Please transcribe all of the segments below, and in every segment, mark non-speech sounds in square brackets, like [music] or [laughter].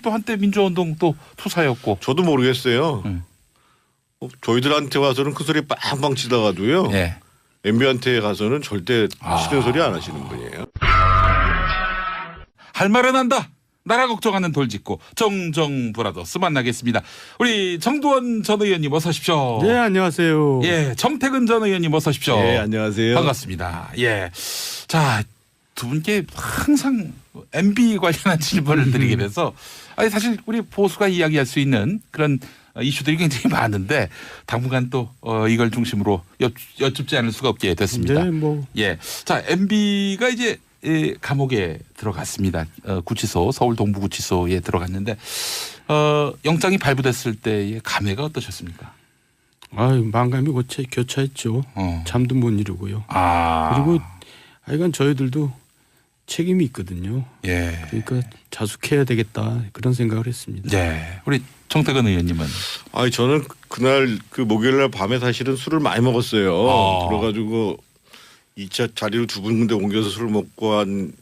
또 한때 민주운동 또 투사였고. 저도 모르겠어요. 음. 어, 저희들한테 와서는 큰 소리 빵빵 치다가도요. 예. MB한테 가서는 절대 아. 싫은 소리 안 하시는 분이에요. 할 말은 한다. 나라 걱정하는 돌직구 정정 브라더스 만나겠습니다. 우리 정두원 전 의원님 어서 오십시오. 네 안녕하세요. 예, 정태근 전 의원님 어서 오십시오. 예, 안녕하세요. 반갑습니다. 예. 자, 두 분께 항상 MB 관련한 질문을 드리게 돼서 아니 사실 우리 보수가 이야기할 수 있는 그런 이슈들이 굉장히 많은데 당분간 또 어, 이걸 중심으로 여, 여쭙지 않을 수가 없게 됐습니다. 네, 뭐 예. 자, MB가 이제 예, 감옥에 들어갔습니다. 어, 구치소 서울 동부구치소에 들어갔는데 어, 영장이 발부됐을 때의 감회가 어떠셨습니까? 아유 망감이 교차했죠. 어. 잠도 못 이루고요. 아. 그리고 하여간 저희들도 책임이 있거든요. 예. 그러니까 자숙해야 되겠다 그런 생각을 했습니다. 네. 우리 정태근 의원님은 아니 저는 그날 그 목요일 날 밤에 사실은 술을 많이 먹었어요. 어. 그래가지고 2차 자리를 두 군데 옮겨서 술을 먹고 한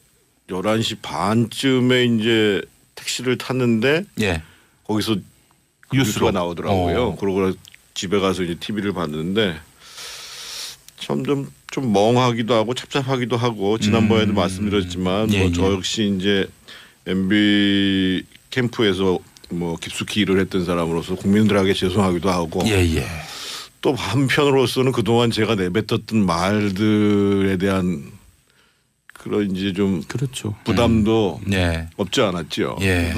11시 반쯤에 이제 택시를 탔는데 예. 거기서 그 뉴스로. 뉴스가 나오더라고요. 어. 그러고 집에 가서 이제 TV를 봤는데 점점 좀 멍하기도 하고 찹찹하기도 하고 지난번에도 음. 말씀드렸지만 예, 뭐저 예. 역시 이제 MB 캠프에서 뭐 깊숙이 일을 했던 사람으로서 국민들에게 죄송하기도 하고 예, 예. 또 한편으로서는 그동안 제가 내뱉었던 말들에 대한 그런 이제 좀 그렇죠. 부담도 네. 없지 않았죠. 예.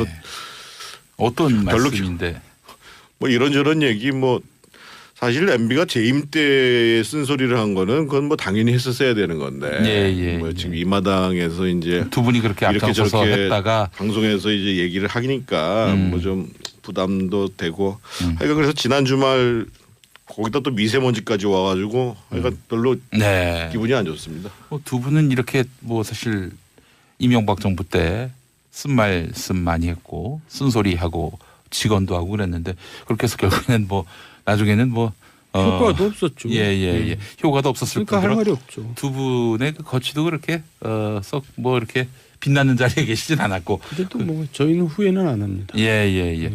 어떤 말씀인데? 뭐 이런저런 얘기 뭐 사실 MB가 재임 때 쓴소리를 한 거는 그건 뭐 당연히 했었어야 되는 건데 예, 예, 뭐 예. 지금 이 마당에서 이제 두 분이 그렇게 이렇게 저렇게 했다가 방송에서 이제 얘기를 하니까 음. 뭐좀 부담도 되고 음. 하여간 그래서 지난 주말 거기다 또 미세먼지까지 와가지고 음. 하여간 별로 네. 기분이 안 좋습니다. 뭐 두 분은 이렇게 뭐 사실 이명박 정부 때 쓴 말씀 많이 했고 쓴소리 하고 직언도 하고 그랬는데 그렇게 해서 결국에는 뭐 나중에는 뭐 어, 효과도 없었죠. 예예 예 예. 효과도 없었을 그러니까 할 말이 없죠. 두 분의 그 거취도 그렇게 어썩 뭐 이렇게 빛나는 자리에 계시진 않았고 그래도 뭐 저희는 후회는 안 합니다. 예예예 예.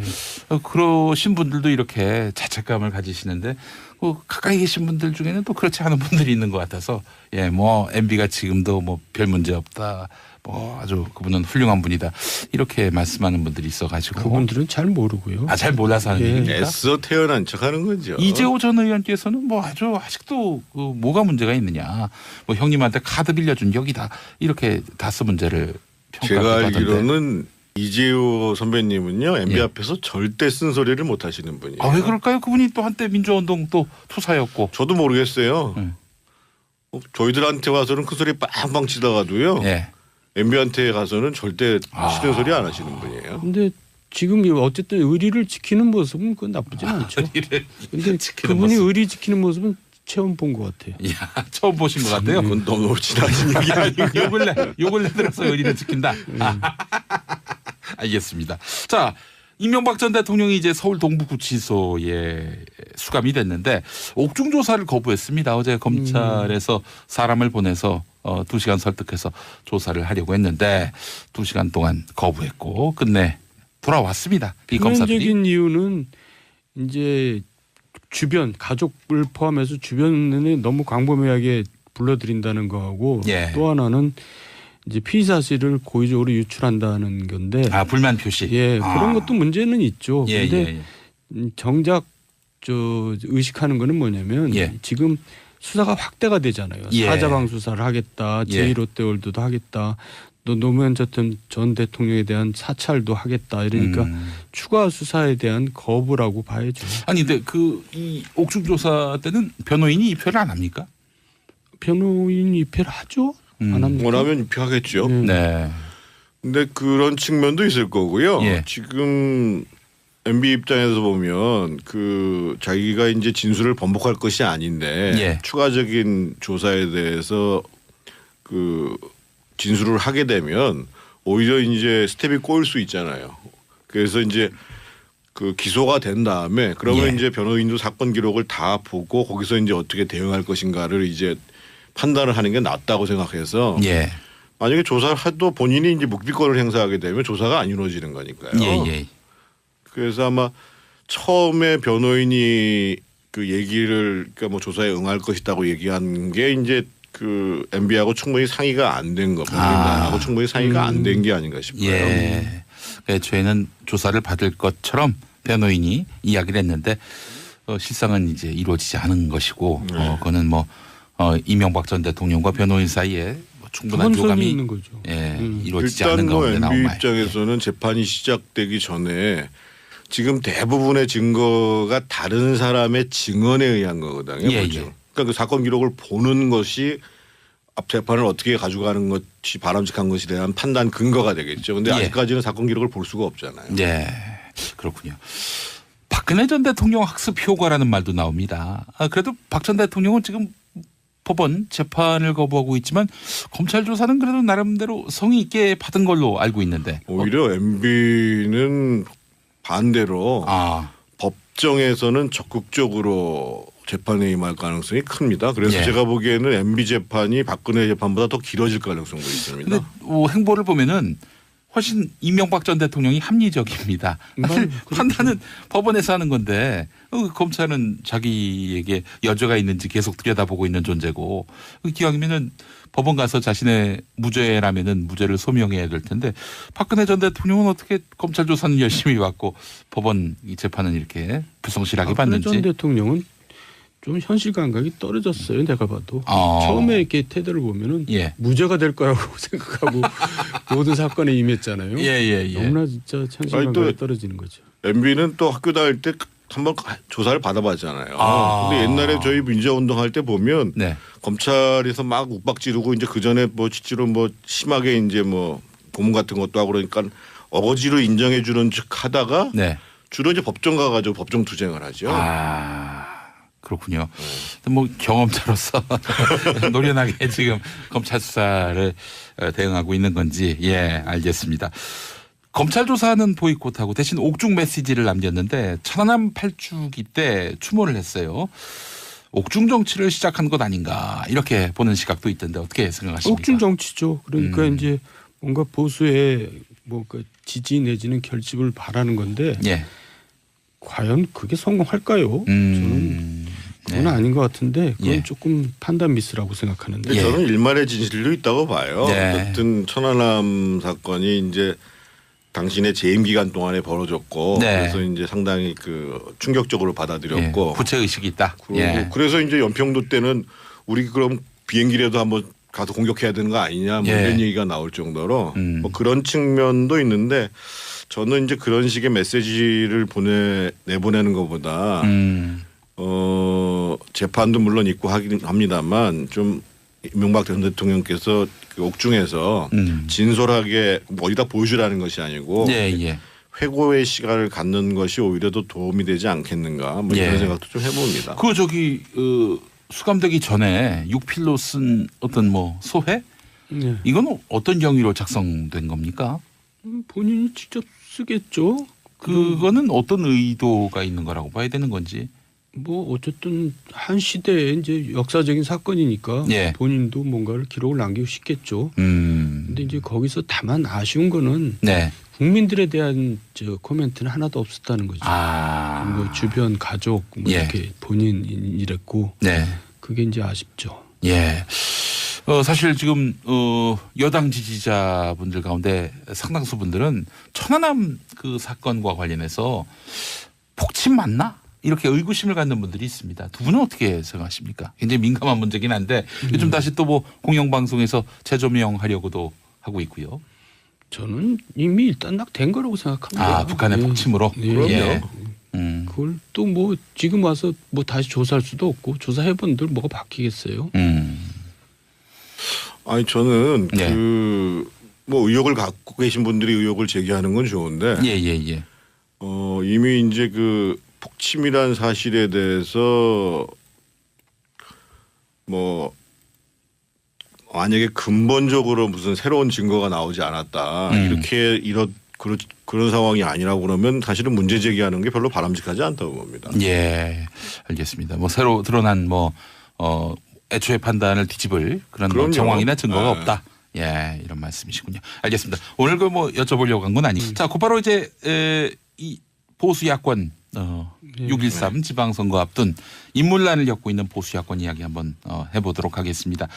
어, 그러신 분들도 이렇게 자책감을 가지시는데 뭐 가까이 계신 분들 중에는 또 그렇지 않은 분들이 있는 것 같아서 예뭐 MB가 지금도 뭐 별 문제 없다 뭐 아주 그분은 훌륭한 분이다 이렇게 말씀하는 분들이 있어가지고 그분들은 잘 모르고요. 아 잘 몰라서 하는 예. 얘기입니까? 애써 태어난 척하는 거죠. 이재호 전 의원께서는 뭐 아주 아직도 그 뭐가 문제가 있느냐 뭐 형님한테 카드 빌려준 여기다 이렇게 다스 문제를 제가 알기로는 이재호 선배님은요 MB 예. 앞에서 절대 쓴소리를 못 하시는 분이에요. 아 왜 그럴까요? 그분이 또 한때 민주운동 또 투사였고 저도 모르겠어요. 음. 어, 저희들한테 와서는 큰 소리 빵빵 치다가도요. 예. MB한테 가서는 절대 아. 싫은 소리 안 하시는 분이에요. 근데 지금 이 어쨌든 의리를 지키는 모습은 그건 나쁘진 않죠. 이래 근데 지키는 그분이 모습. 의리 지키는 모습은 처음 본 것 같아요. 야, 처음 보신 것 같아요. 그건 너무 지나친 얘기 아니고. 요 근래 요 근래 들어서 의리를 지킨다. [laughs] 알겠습니다. 자, 이명박 전 대통령이 이제 서울 동부구치소에 수감이 됐는데 옥중 조사를 거부했습니다. 어제 검찰에서 사람을 보내서 어, 두 시간 설득해서 조사를 하려고 했는데 두 시간 동안 거부했고 끝내 돌아왔습니다. 이 검사들이. 표면적인 이유는 이제 주변 가족을 포함해서 주변에 너무 광범위하게 불러들인다는 거하고 예. 또 하나는 이제 피의 사실을 고의적으로 유출한다는 건데 아 불만 표시. 예 아. 그런 것도 문제는 있죠. 예, 근데 예, 예. 음, 정작 저 의식하는 거는 뭐냐면 예. 지금 수사가 확대가 되잖아요. 예. 사자방 수사를 하겠다. 예. 제1롯데월드도 하겠다. 또 노무현 전, 전 대통령에 대한 사찰도 하겠다. 이러니까 음. 추가 수사에 대한 거부라고 봐야죠. 아니 근데 그 이 옥중 조사 때는 변호인이 입회를 안 합니까? 변호인 입회를 하죠? 음. 안 합니까? 원하면 입회하겠죠. 네. 네. 근데 그런 측면도 있을 거고요. 예. 지금 MB 입장에서 보면 그 자기가 이제 진술을 번복할 것이 아닌데 예. 추가적인 조사에 대해서 그 진술을 하게 되면 오히려 이제 스텝이 꼬일 수 있잖아요. 그래서 이제 그 기소가 된 다음에 그러면 예. 이제 변호인도 사건 기록을 다 보고 거기서 이제 어떻게 대응할 것인가를 이제 판단을 하는 게 낫다고 생각해서 예. 만약에 조사를 해도 본인이 이제 묵비권을 행사하게 되면 조사가 안 이루어지는 거니까요. 예, 예. 그래서 아마 처음에 변호인이 그 얘기를 그러니까 뭐 조사에 응할 것이다고 얘기한 게 이제 그 MB하고 충분히 상의가 안 된 거, 본인하고 아. 충분히 상의가 안 된 게 아닌가 싶어요. 예. 애초에는 조사를 받을 것처럼 변호인이 이야기를 했는데 어, 실상은 이제 이루어지지 않은 것이고 네. 어, 그거는 뭐 어, 이명박 전 대통령과 변호인 사이에 뭐 충분한 교감이 있는 거죠. 예, 음. 이루어지지 일단 않은 뭐 가운데 나온 MB 말. 입장에서는 재판이 시작되기 전에 지금 대부분의 증거가 다른 사람의 증언에 의한 거거든요. 예, 그렇죠? 예. 그러니까 그 사건 기록을 보는 것이 앞 재판을 어떻게 가져가는 것이 바람직한 것에 대한 판단 근거가 되겠죠. 근데 예. 아직까지는 사건 기록을 볼 수가 없잖아요. 네, 그렇군요. 박근혜 전 대통령 학습 효과라는 말도 나옵니다. 아, 그래도 박 전 대통령은 지금 법원 재판을 거부하고 있지만 검찰 조사는 그래도 나름대로 성의 있게 받은 걸로 알고 있는데. 오히려 MB는 반대로 아, 법정에서는 적극적으로 재판에 임할 가능성이 큽니다. 그래서 예. 제가 보기에는 MB 재판이 박근혜 재판보다 더 길어질 가능성도 있습니다. 근데 뭐 행보를 보면은 훨씬 이명박 전 대통령이 합리적입니다. 사실 음, 그렇죠. 판단은 법원에서 하는 건데 어, 검찰은 자기에게 여죄가 있는지 계속 들여다보고 있는 존재고 그 기왕이면은 법원 가서 자신의 무죄라면은 무죄를 소명해야 될 텐데 박근혜 전 대통령은 어떻게 검찰 조사는 열심히 받고 법원 이 재판은 이렇게 불성실하게 박근혜 전 받는지 대통령은 좀 현실 감각이 떨어졌어요. 내가 봐도 어. 처음에 이렇게 태도를 보면은 예. 무죄가 될 거라고 [laughs] 생각하고 [laughs] 모든 사건에 임했잖아요. 예 예 예. 너무나 진짜 현실 아니, 또- 감각이 떨어지는 거죠. MB는 또 학교 다닐 때 한번 조사를 받아봤잖아요. 아. 근데 옛날에 저희 민주화운동 할 때 보면 네. 검찰에서 막 욱박 지르고 이제 그 전에 뭐 실제로 뭐 심하게 이제 뭐 고문 같은 것도 하고 그러니까 어거지로 인정해 주는 척 하다가 네. 주로 이제 법정 가가지고 법정 투쟁을 하죠. 아 그렇군요. 뭐 경험자로서 [laughs] 노련하게 지금 검찰 수사를 어, 대응하고 있는 건지 예 알겠습니다. 검찰 조사는 보이콧하고 대신 옥중 메시지를 남겼는데 천안함 팔주기 때 추모를 했어요. 옥중 정치를 시작한 것 아닌가 이렇게 보는 시각도 있던데 어떻게 생각하십니까? 옥중 정치죠. 그러니까 음. 이제 뭔가 보수의 뭐그 지지 내지는 결집을 바라는 건데 예. 과연 그게 성공할까요? 저는 음. 그건 네. 아닌 것 같은데 그건 예. 조금 판단 미스라고 생각하는데 예. 저는 일말의 진실도 있다고 봐요. 네. 어쨌든 천안함 사건이 이제 당신의 재임 기간 동안에 벌어졌고 네. 그래서 이제 상당히 그 충격적으로 예. 받아들였고 부채 의식이 있다. 그리고 예. 그래서 이제 연평도 때는 우리 그럼 비행기라도 한번 가서 공격해야 되는 거 아니냐 뭐 예. 이런 얘기가 나올 정도로 음. 뭐 그런 측면도 있는데 저는 이제 그런 식의 메시지를 보내 내보내는 것보다 음. 어 재판도 물론 있고 하긴 합니다만 좀이 명박 전 대통령께서 그 옥중에서 음. 진솔하게 뭐 어디다 보여주라는 것이 아니고 예 예. 회고의 시간을 갖는 것이 오히려 더 도움이 되지 않겠는가 뭐 예. 이런 생각도 좀 해봅니다. 그 저기 어, 수감되기 전에 육필로 쓴 어떤 뭐 소회 네. 이건 어떤 경위로 작성된 겁니까? 음, 본인이 직접 쓰겠죠. 그거는 어떤 의도가 있는 거라고 봐야 되는 건지. 뭐 어쨌든 한 시대에 이제 역사적인 사건이니까 예. 본인도 뭔가를 기록을 남기고 싶겠죠. 음. 근데 이제 거기서 다만 아쉬운 거는 네. 국민들에 대한 저 코멘트는 하나도 없었다는 거죠. 아. 뭐 주변 가족 뭐 예. 이렇게 본인 이랬고 네. 그게 이제 아쉽죠. 예. 어, 사실 지금 어, 여당 지지자분들 가운데 상당수 분들은 천안함 그 사건과 관련해서 폭침 맞나? 이렇게 의구심을 갖는 분들이 있습니다. 두 분은 어떻게 생각하십니까? 굉장히 민감한 문제긴 한데 요즘 다시 또 뭐 공영방송에서 재조명하려고도 하고 있고요. 저는 이미 일단락된 거라고 생각합니다. 아, 북한의 예. 폭침으로? 예. 그럼요. 예. 음. 그걸 또 뭐 지금 와서 뭐 다시 조사할 수도 없고 조사해본들 뭐가 바뀌겠어요? 음. 아니 저는 예. 그뭐 의혹을 갖고 계신 분들이 의혹을 제기하는 건 좋은데 예, 예, 예. 어 이미 이제 그 폭침이란 사실에 대해서 뭐 만약에 근본적으로 무슨 새로운 증거가 나오지 않았다 음. 이렇게 이런 그런 그런 상황이 아니라고 그러면 사실은 문제 제기하는 게 별로 바람직하지 않다고 봅니다. 예, 알겠습니다. 뭐 새로 드러난 뭐 어, 애초에 판단을 뒤집을 그런 뭐. 정황이나 증거가 네. 없다. 예, 이런 말씀이시군요. 알겠습니다. 오늘 그 뭐 여쭤보려고 한 건 아니고. 자, 곧바로 이제 에, 이 보수 야권 어, 예. 6.13 지방선거 앞둔 인물난을 겪고 있는 보수 야권 이야기 한번 어, 해보도록 하겠습니다.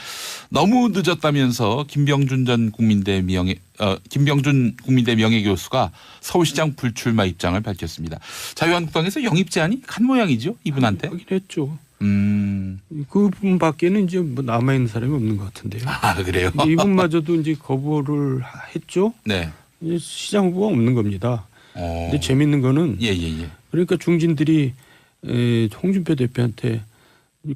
너무 늦었다면서 김병준 전 국민대 명예 어, 김병준 국민대 명예교수가 서울시장 불출마 입장을 밝혔습니다. 자유한국당에서 영입 제안이 간 모양이죠 이분한테. 하긴 했죠. 음, 그분밖에는 이제 뭐 남아 있는 사람이 없는 것 같은데요. 아 그래요? 이분마저도 이제 거부를 했죠. 네. 이제 시장 후보가 없는 겁니다. 어. 근데 재밌는 거는 예, 예, 예. 그러니까 중진들이 에, 홍준표 대표한테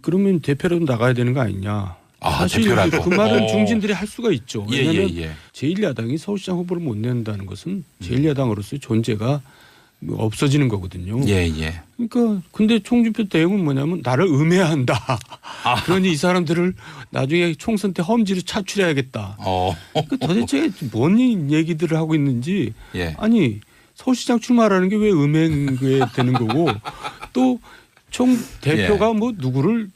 그러면 대표라도 나가야 되는 거 아니냐. 아, 사실 대표라도. 그 말은 어. 중진들이 할 수가 있죠. 예, 예, 왜냐하면 예. 제1야당이 서울시장 후보를 못 낸다는 것은 제1야당으로서의 존재가 뭐 없어지는 거거든요. 예, 예. 그러니까 근데 총준표 대응은 뭐냐면 나를 음해한다. 아. [laughs] 그러니 이 사람들을 나중에 총선 때 험지로 차출해야겠다. 어. 그 도대체 뭔 얘기들을 하고 있는지 예. 아니 서울시장 출마라는 게 왜 음행에 되는 거고 또 총 대표가 뭐 누구를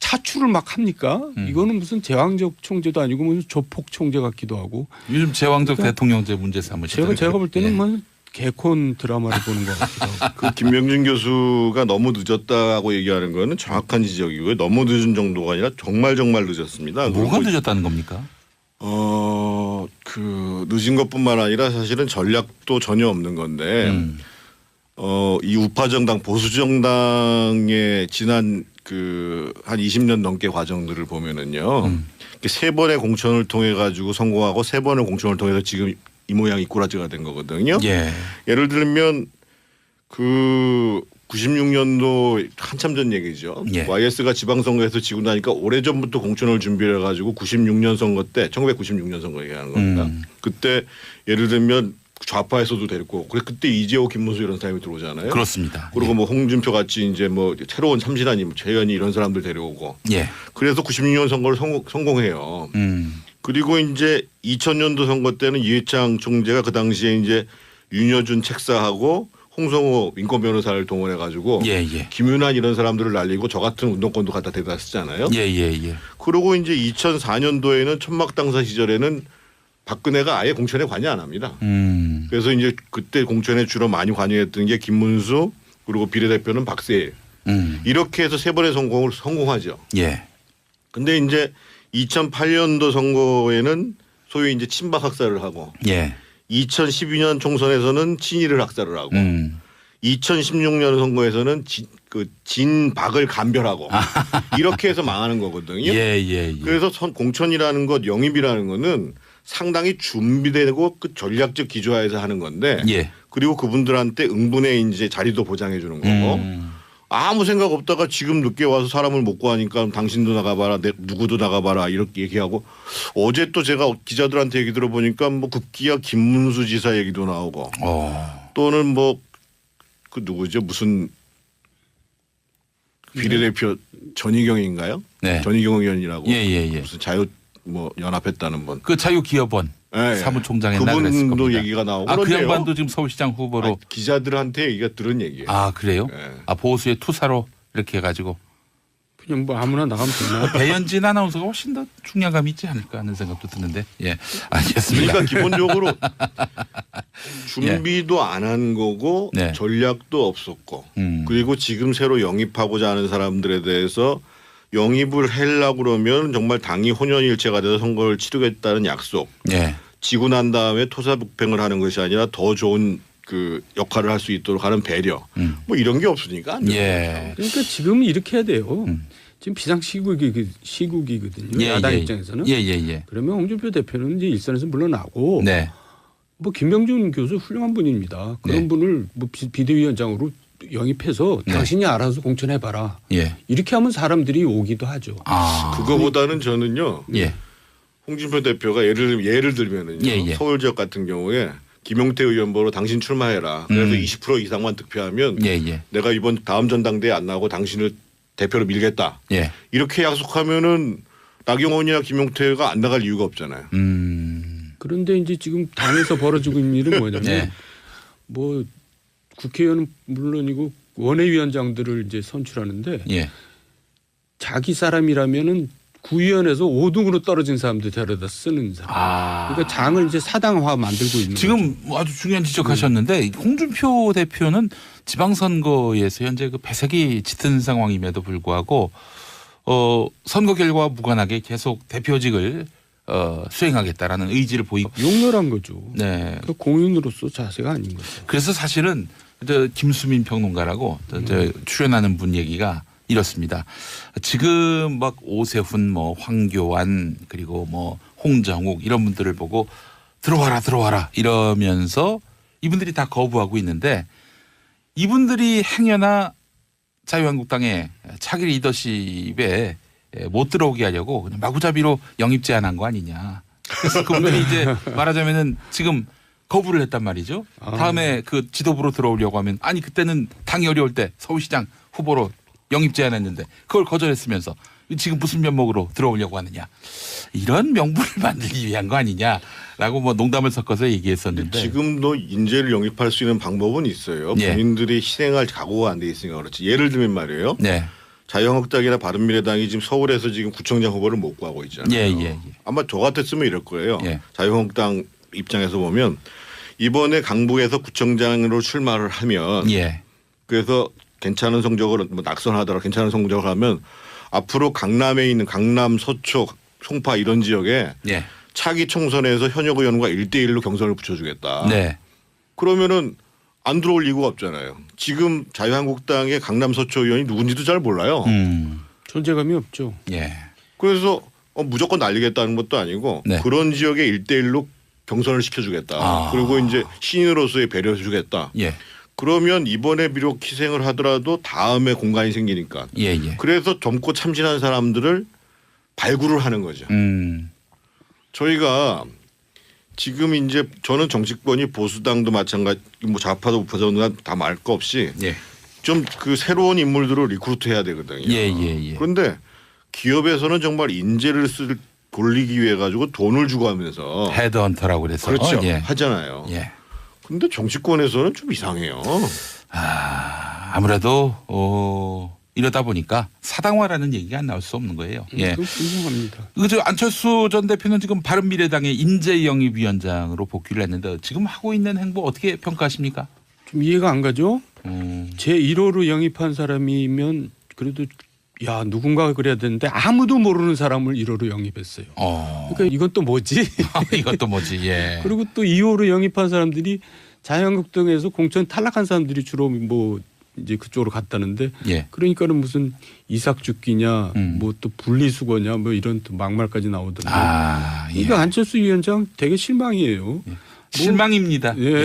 차출을 막 합니까? 예. 음. 이거는 무슨 제왕적 총재도 아니고 무슨 조폭 총재 같기도 하고 요즘 제왕적 그러니까 대통령제 문제 삼으시죠. 제가 제가 볼 때는 뭐 개콘 드라마를 보는 것 같기도 하고 그 김명준 교수가 너무 늦었다고 얘기하는 거는 정확한 지적이고요. 너무 늦은 정도가 아니라 정말 정말 늦었습니다. 뭐가 늦었다는 겁니까? 어, 그 늦은 것뿐만 아니라 사실은 전략도 전혀 없는 건데 음. 어, 이 우파 정당 보수 정당의 지난 그 한 20년 넘게 과정들을 보면은요. 음. 세 번의 공천을 통해 가지고 성공하고 세 번의 공천을 통해서 지금 이 모양 이 꼬라지가 된 거거든요. 예. 예를 들면 그 96년도 한참 전 얘기죠. 예. YS가 지방선거에서 지고 나니까 오래전부터 공천을 준비해 가지고 96년 선거 때 1996년 선거 얘기하는 겁니다. 음. 그때 예를 들면 좌파에서도 데리고 그래 그때 이재호 김문수 이런 사람이 들어오잖아요. 그렇습니다. 그리고 뭐 홍준표 같이 이제 뭐 새로운 참신한 인 최현희 이런 사람들 데려오고 예. 그래서 96년 선거를 성공, 성공해요. 음. 그리고 이제 2000년도 선거 때는 이해창 총재가 그 당시에 이제 윤여준 책사하고 홍성호 인권 변호사를 동원해 가지고 예, 예. 김윤환 이런 사람들을 날리고 저 같은 운동권도 갖다 대다 쓰잖아요. 예, 예, 예. 그리고 이제 2004년도에는 천막 당사 시절에는 박근혜가 아예 공천에 관여 안 합니다. 음. 그래서 이제 그때 공천에 주로 많이 관여했던 게 김문수 그리고 비례대표는 박세일 음. 이렇게 해서 세 번의 성공을 성공하죠. 예. 근데 이제 2008년도 선거에는 소위 이제 친박 학살을 하고 예. 2012년 총선에서는 친일을 학살을 하고 음. 2016년 선거에서는 진, 그 진박을 감별하고 이렇게 해서 망하는 거거든요. 예, 예, 예. 그래서 선 공천이라는 것 영입이라는 거는 상당히 준비되고 그 전략적 기조화에서 하는 건데 예. 그리고 그분들한테 응분의 이제 자리도 보장해 주는 거고 음. 아무 생각 없다가 지금 늦게 와서 사람을 못 구하니까 당신도 나가봐라 내, 누구도 나가봐라 이렇게 얘기하고 어제 또 제가 기자들한테 얘기 들어보니까 뭐 급기야 김문수 지사 얘기도 나오고 어. 또는 뭐 그 누구죠 무슨 비례대표 전희경인가요? 네. 전희경 의원이라고 예, 예, 예. 무슨 자유 뭐 연합했다는 분. 그 자유기업원 예, 예. 사무총장 했나 그랬을 그분도 겁니다. 얘기가 나오고 아, 그 그런데요. 양반도 지금 서울시장 후보로 아니, 기자들한테 얘기가 들은 얘기예요. 아, 그래요? 예. 아, 보수의 투사로 이렇게 해 가지고 그냥 뭐 아무나 나가면 되나? 배현진 아나운서가 훨씬 더 중량감이 있지 않을까 하는 생각도 드는데. 예. 알겠습니다. 그러니까 기본적으로 [laughs] 준비도 안 한 거고 네. 전략도 없었고 음. 그리고 지금 새로 영입하고자 하는 사람들에 대해서 영입을 하려고 그러면 정말 당이 혼연일체가 돼서 선거를 치르겠다는 약속 예. 지고 난 다음에 토사북팽을 하는 것이 아니라 더 좋은 그 역할을 할 수 있도록 하는 배려 음. 뭐 이런 게 없으니까 예. 그러니까 지금은 이렇게 해야 돼요. 음. 지금 비상 시국이 시국이거든요. 예, 야당 예. 입장에서는. 예, 예, 예. 그러면 홍준표 대표는 이제 일선에서 물러나고 네. 뭐 김병준 교수 훌륭한 분입니다. 그런 네. 분을 뭐 비- 비대위원장으로 영입해서 네. 당신이 알아서 공천해 봐라. 예. 이렇게 하면 사람들이 오기도 하죠. 아. 그거보다는 저는요 예. 홍준표 대표가 예를 들면 예를 들면은요 예, 예. 서울 지역 같은 경우에 김용태 의원 보러 당신 출마해라. 그래서 음. 20% 이상만 득표하면 예, 예. 내가 이번 다음 전당대회 안 나오고 당신을 대표로 밀겠다. 예. 이렇게 약속하면은 나경원이나 김용태가 안 나갈 이유가 없잖아요. 음. 그런데 이제 지금 당에서 벌어지고 있는 일은 뭐냐면 네. [laughs] 뭐 국회의원은 물론이고 원외위원장들을 이제 선출하는데 예. 자기 사람이라면은 구의원에서 5등으로 떨어진 사람들 데려다 쓰는 사람. 아. 그러니까 장을 이제 사당화 만들고 있는 거죠. 지금 뭐 아주 중요한 지적하셨는데 홍준표 대표는 지방선거에서 현재 그 배색이 짙은 상황임에도 불구하고 어 선거 결과와 무관하게 계속 대표직을 어 수행하겠다라는 의지를 보이고 용렬한 거죠. 네 그 공인으로서 자세가 아닌 거죠. 그래서 사실은 저 김수민 평론가라고 저, 저 출연하는 분 얘기가 이렇습니다. 지금 막 오세훈 뭐 황교안 그리고 뭐 홍정욱 이런 분들을 보고 들어와라 들어와라 이러면서 이분들이 다 거부하고 있는데 이분들이 행여나 자유한국당의 차기 리더십에 못 들어오게 하려고 그냥 마구잡이로 영입 제안한 거 아니냐. 그래서 그분들이 이제 말하자면은 지금 거부를 했단 말이죠. 아. 다음에 그 지도부로 들어오려고 하면 아니 그때는 당이 어려울 때 서울시장 후보로 영입 제안했는데 그걸 거절했으면서 지금 무슨 면목으로 들어오려고 하느냐 이런 명분을 [laughs] 만들기 위한 거 아니냐라고 뭐 농담을 섞어서 얘기했었는데 지금도 인재를 영입할 수 있는 방법은 있어요. 예. 본인들이 실행할 각오가 안 돼 있으니까 그렇지. 예를 들면 말이에요. 네. 자유한국당이나 바른미래당이 지금 서울에서 지금 구청장 후보를 못 구하고 있잖아요. 예, 예, 예. 아마 저 같았으면 이럴 거예요. 예. 자유한국당 입장에서 보면 이번에 강북에서 구청장으로 출마를 하면 예. 그래서 괜찮은 성적을 뭐 낙선하더라 괜찮은 성적을 하면 앞으로 강남에 있는 강남 서초 송파 이런 지역에 예. 차기 총선에서 현역 의원과 1대1로 경선을 붙여주겠다. 네. 그러면은 안 들어올 이유가 없잖아요. 지금 자유한국당의 강남 서초 의원이 누군지도 잘 몰라요. 음. 존재감이 없죠. 예. 그래서 어, 무조건 날리겠다는 것도 아니고 네. 그런 지역에 1대1로 경선을 시켜주겠다. 아. 그리고 이제 신인으로서의 배려해주겠다. 예. 그러면 이번에 비록 희생을 하더라도 다음에 공간이 생기니까. 예, 예. 그래서 젊고 참신한 사람들을 발굴을 하는 거죠. 음. 저희가 지금 이제 저는 정치권이 보수당도 마찬가지 뭐 좌파도 우파도 다말 거 없이 예. 좀그 새로운 인물들을 리크루트 해야 되거든요. 예, 예, 예. 그런데 기업에서는 정말 인재를 쓸 돌리기 위해 가지고 돈을 주고 하면서 헤드헌터라고 그래서 그렇죠 예. 하잖아요. 예. 근데 정치권에서는 좀 이상해요. 아, 아무래도 어 이러다 보니까 사당화라는 얘기가 안 나올 수 없는 거예요. 예. 그 분명합니다. 그저 안철수 전 대표는 지금 바른 미래당의 인재 영입 위원장으로 복귀를 했는데 지금 하고 있는 행보 어떻게 평가하십니까? 좀 이해가 안 가죠? 음, 제 1호로 영입한 사람이면 그래도 야 누군가가 그래야 되는데 아무도 모르는 사람을 1호로 영입했어요. 어, 그러니까 이건 또 뭐지? 이것도 뭐지? 예. [laughs] 그리고 또 2호로 영입한 사람들이 자유한국당에서 공천 탈락한 사람들이 주로 뭐 이제 그쪽으로 갔다는데 예. 그러니까는 무슨 이삭 죽기냐 음. 뭐또 분리수거냐 뭐 이런 또 막말까지 나오던데 아, 예. 이거 안철수 위원장 되게 실망이에요. 실망입니다. 예.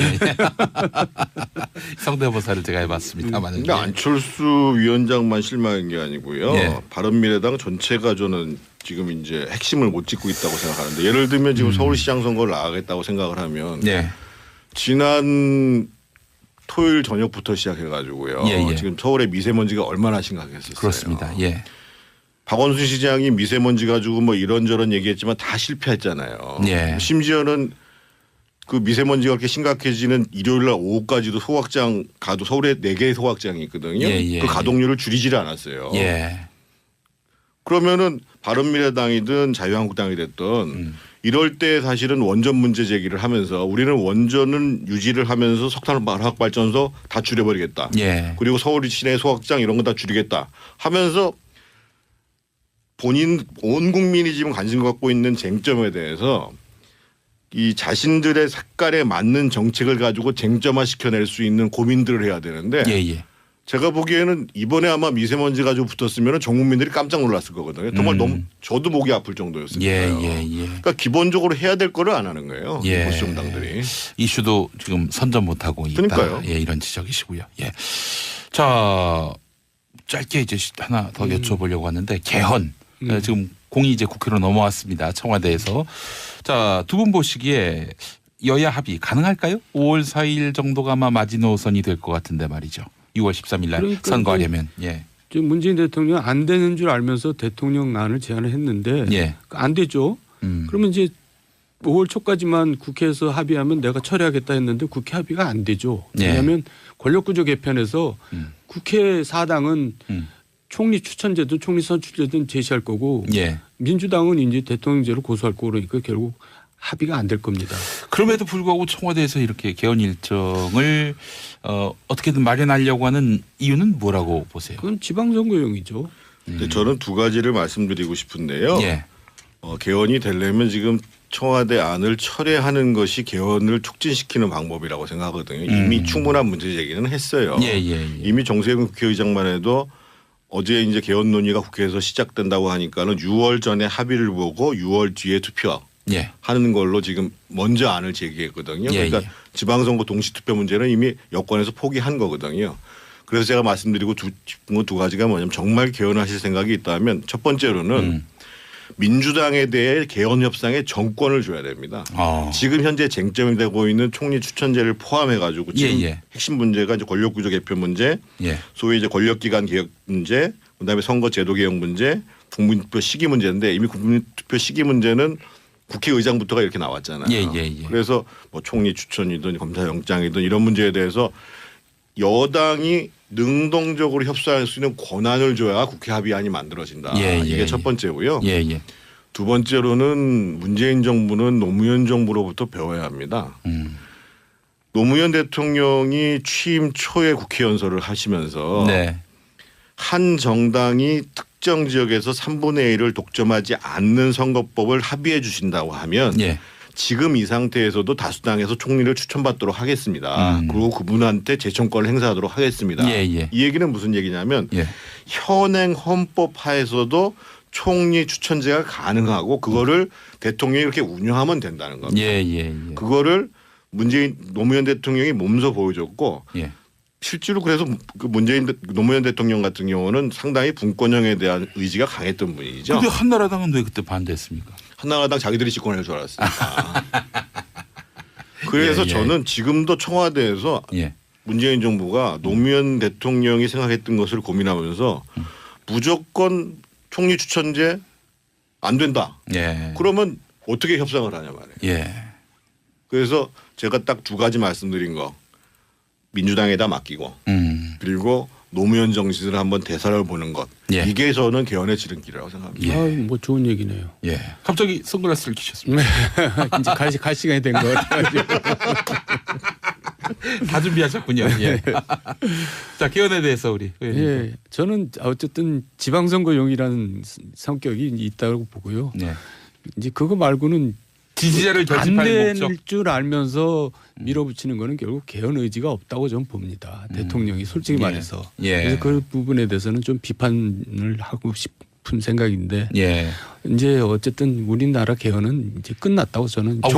[laughs] 성대모사를 제가 해봤습니다만. 근데 안철수 위원장만 실망인 게 아니고요. 예. 바른미래당 전체가 저는 지금 이제 핵심을 못 짚고 있다고 생각하는데 예를 들면 음. 지금 서울시장 선거를 나가겠다고 생각을 하면 예. 지난 토요일 저녁부터 시작해가지고요. 예, 예. 지금 서울의 미세먼지가 얼마나 심각했었어요. 그렇습니다. 예. 박원순 시장이 미세먼지 가지고 뭐 이런저런 얘기했지만 다 실패했잖아요. 예. 심지어는 그 미세먼지가 그렇게 심각해지는 일요일 날 오후까지도 소각장 가도 서울에 네 개의 소각장이 있거든요. 예, 예, 그 가동률을 줄이지를 않았어요. 예. 그러면은 바른미래당이든 자유한국당이 됐던 음. 이럴 때 사실은 원전 문제 제기를 하면서 우리는 원전은 유지를 하면서 석탄 화학 발전소 다 줄여버리겠다. 예. 그리고 서울 시내 소각장 이런 거 다 줄이겠다 하면서 본인 온 국민이 지금 관심 갖고 있는 쟁점에 대해서 이 자신들의 색깔에 맞는 정책을 가지고 쟁점화 시켜낼 수 있는 고민들을 해야 되는데 예, 예. 제가 보기에는 이번에 아마 미세먼지 가지고 붙었으면 전 국민들이 깜짝 놀랐을 거거든요. 정말 음. 너무 저도 목이 아플 정도였으니까요. 예, 예, 예. 그러니까 기본적으로 해야 될 거를 안 하는 거예요. 예. 보수 정당들이. 이슈도 지금 선점 못하고 있다. 그러니까요. 예, 이런 지적이시고요. 예. 자, 짧게 이제 하나 더 여쭤보려고 하는데 개헌 음. 예, 지금 공이 이제 국회로 넘어왔습니다. 청와대에서 자, 두 분 보시기에 여야 합의 가능할까요? 5월 4일 정도가 아마 마지노선이 될 것 같은데 말이죠. 6월 13일 날 그러니까 선거하려면 예. 지금 문재인 대통령 안 되는 줄 알면서 대통령안을 제안을 했는데 예. 안 되죠. 음. 그러면 이제 5월 초까지만 국회에서 합의하면 내가 처리하겠다 했는데 국회 합의가 안 되죠. 예. 왜냐하면 권력구조 개편에서 음. 국회 사당은 음. 총리 추천제든 총리 선출제든 제시할 거고 예. 민주당은 이제 대통령제로 고소할 거고 그러니까 결국 합의가 안 될 겁니다. 그럼에도 불구하고 청와대에서 이렇게 개헌 일정을 어, 어떻게든 마련하려고 하는 이유는 뭐라고 보세요? 그건 지방선거용이죠. 근데 저는 두 가지를 말씀드리고 싶은데요. 예. 어, 개헌이 되려면 지금 청와대 안을 철회하는 것이 개헌을 촉진시키는 방법이라고 생각하거든요. 이미 음. 충분한 문제 제기는 했어요. 예, 예, 예. 이미 정세균 국회의장만 해도 어제 이제 개헌 논의가 국회에서 시작된다고 하니까는 6월 전에 합의를 보고 6월 뒤에 투표. 예. 하는 걸로 지금 먼저 안을 제기했거든요. 예, 그러니까 예. 지방선거 동시 투표 문제는 이미 여권에서 포기한 거거든요. 그래서 제가 말씀드리고 두, 싶은 건두 가지가 뭐냐면 정말 개헌하실 생각이 있다면 첫 번째로는 음. 민주당에 대해 개헌 협상에 정권을 줘야 됩니다. 어. 지금 현재 쟁점이 되고 있는 총리 추천제를 포함해 가지고 지금 예, 예. 핵심 문제가 이제 권력구조 개편 문제, 예. 소위 이제 권력기관 개혁 문제, 그다음에 선거 제도 개혁 문제, 국민투표 시기 문제인데 이미 국민투표 시기 문제는 국회의장부터가 이렇게 나왔잖아요. 예, 예, 예. 그래서 뭐 총리 추천이든 검사영장이든 이런 문제에 대해서 여당이 능동적으로 협상할 수 있는 권한을 줘야 국회 합의안이 만들어진다. 예, 예, 이게 예. 첫 번째고요. 예, 예. 두 번째로는 문재인 정부는 노무현 정부로부터 배워야 합니다. 음. 노무현 대통령이 취임 초에 국회 연설을 하시면서 네. 한 정당이 특정 지역에서 3분의 1을 독점하지 않는 선거법을 합의해 주신다고 하면 예. 지금 이 상태에서도 다수당에서 총리를 추천받도록 하겠습니다. 음. 그리고 그분한테 재청권을 행사하도록 하겠습니다. 예, 예. 이 얘기는 무슨 얘기냐면 예. 현행 헌법 하에서도 총리 추천제가 가능하고 그거를 대통령이 이렇게 운영하면 된다는 겁니다. 예, 예, 예. 그거를 문재인 노무현 대통령이 몸소 보여줬고 예. 실제로 그래서 그 문재인 대- 노무현 대통령 같은 경우는 상당히 분권형에 대한 의지가 강했던 분이죠. 근데 한나라당은 왜 그때 반대했습니까? 한나라당 자기들이 집권할 줄 알았으니까. [laughs] 그래서 예, 예. 저는 지금도 청와대에서 예. 문재인 정부가 노무현 대통령이 생각했던 것을 고민하면서 무조건 총리 추천제 안 된다. 예. 그러면 어떻게 협상을 하냐 말이에요. 예. 그래서 제가 딱 두 가지 말씀드린 거 민주당에다 맡기고 음. 그리고 노무현 정신을 한번 대사를 보는 것 예. 이게 저는 개헌의 지름길이라고 생각합니다. 예. 아, 뭐 좋은 얘기네요. 예. 갑자기 선글라스를 끼셨습니다. [laughs] 이제 갈, 시- 갈 시간이 된 것 같아요. 다 준비하셨군요. 예. 자, 개헌에 대해서 우리 의원님. 예, 저는 어쨌든 지방선거용이라는 성격이 있다고 보고요. 네. 이제 그거 말고는 지지자를 안 결집하는 목적. 될줄 알면서 밀어붙이는 거는 결국 개헌 의지가 없다고 저는 봅니다. 대통령이 솔직히 예. 말해서. 예. 그래서 그 부분에 대해서는 좀 비판을 하고 싶은 생각인데 예. 이제 어쨌든 우리나라 개헌은 이제 끝났다고 저는 아,